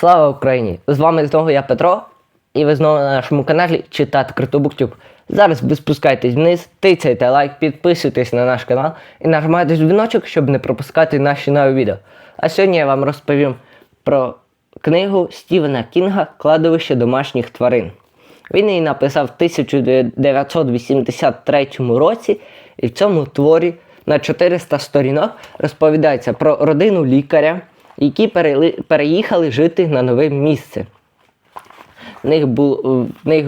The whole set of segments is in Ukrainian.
Слава Україні! З вами знову я Петро, і ви знову на нашому каналі читати Критобуктюб. Зараз ви спускайтесь вниз, тицяйте лайк, підписуйтесь на наш канал і нажимайте дзвіночок, щоб не пропускати наші нові відео. А сьогодні я вам розповім про книгу Стівена Кінга Кладовище домашніх тварин. Він її написав в 1983 році, і в цьому творі на 400 сторінок розповідається про родину лікаря, які переїхали жити на нове місце. В них бу, в них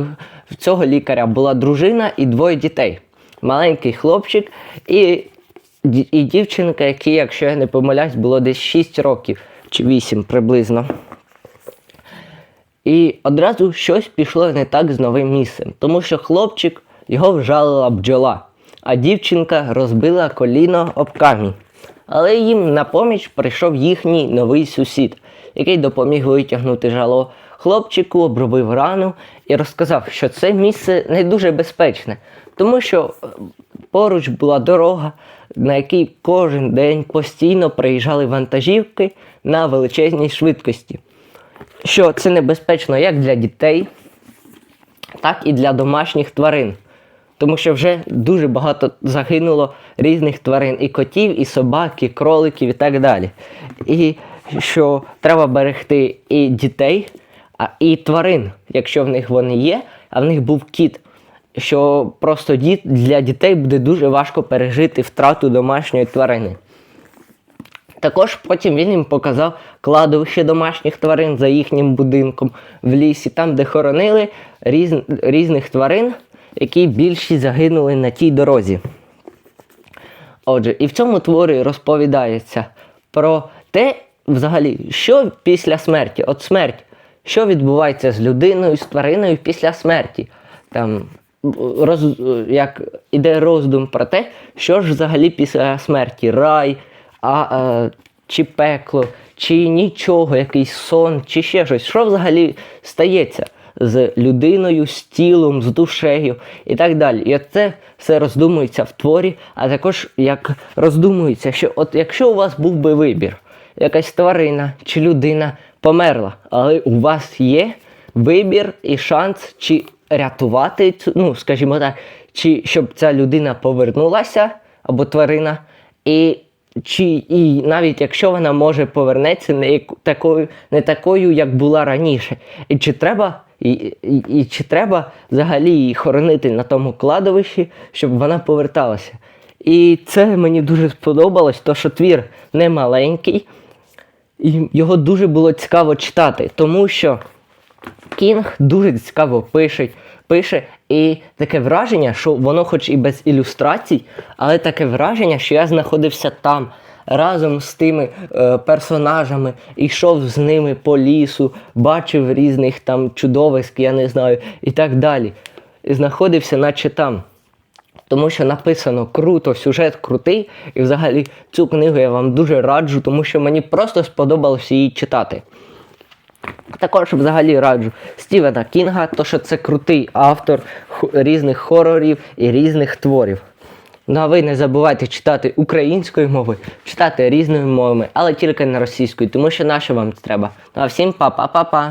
в цього лікаря була дружина і двоє дітей. Маленький хлопчик і, і дівчинка, якій, якщо я не помиляюсь, було десь 6 років чи 8 приблизно. І одразу щось пішло не так з новим місцем, тому що хлопчик його вжалила бджола, а дівчинка розбила коліно об камінь. Але їм на поміч прийшов їхній новий сусід, який допоміг витягнути жало хлопчику, обробив рану і розказав, що це місце не дуже безпечне, тому що е, поруч була дорога, на якій кожен день постійно приїжджали вантажівки на величезній швидкості що це небезпечно як для дітей, так і для домашніх тварин. Тому що вже дуже багато загинуло різних тварин, і котів, і собак, і кроликів, і так далі. І що треба берегти і дітей, а і тварин, якщо в них вони є, а в них був кіт. Що просто діт, для дітей буде дуже важко пережити втрату домашньої тварини. Також потім він їм показав кладовище домашніх тварин за їхнім будинком в лісі, там, де хоронили різ... різних тварин, які більшість загинули на тій дорозі. Отже, і в цьому творі розповідається про те, взагалі, що після смерті, от смерть, що відбувається з людиною, з твариною після смерті. Там роз, як іде роздум про те, що ж взагалі після смерті рай, а, е, чи пекло, чи нічого, якийсь сон, чи ще щось. Що взагалі стається з людиною, з тілом, з душею і так далі. І це все роздумується в творі, а також як роздумується, що от якщо у вас був би вибір, якась тварина чи людина померла, але у вас є вибір і шанс чи рятувати цю, ну, скажімо так, чи щоб ця людина повернулася або тварина, і чи і навіть якщо вона може повернеться не такою, не такою, як була раніше, і чи треба, і, і, і чи треба взагалі її хоронити на тому кладовищі, щоб вона поверталася. І це мені дуже сподобалось, то що твір не маленький, і його дуже було цікаво читати, тому що Кінг дуже цікаво пише, пише, і таке враження, що воно хоч і без ілюстрацій, але таке враження, що я знаходився там разом з тими е, персонажами, йшов з ними по лісу, бачив різних там чудовиськ, я не знаю, і так далі. І знаходився наче там. Тому що написано круто, сюжет крутий, і взагалі цю книгу я вам дуже раджу, тому що мені просто сподобалося її читати. Також взагалі раджу Стівена Кінга, то що це крутий автор різних хорорів і різних творів. Ну а ви не забувайте читати українською мовою, читати різними мовами, але тільки не російською, тому що наше вам треба. Ну а всім па-па-па-па.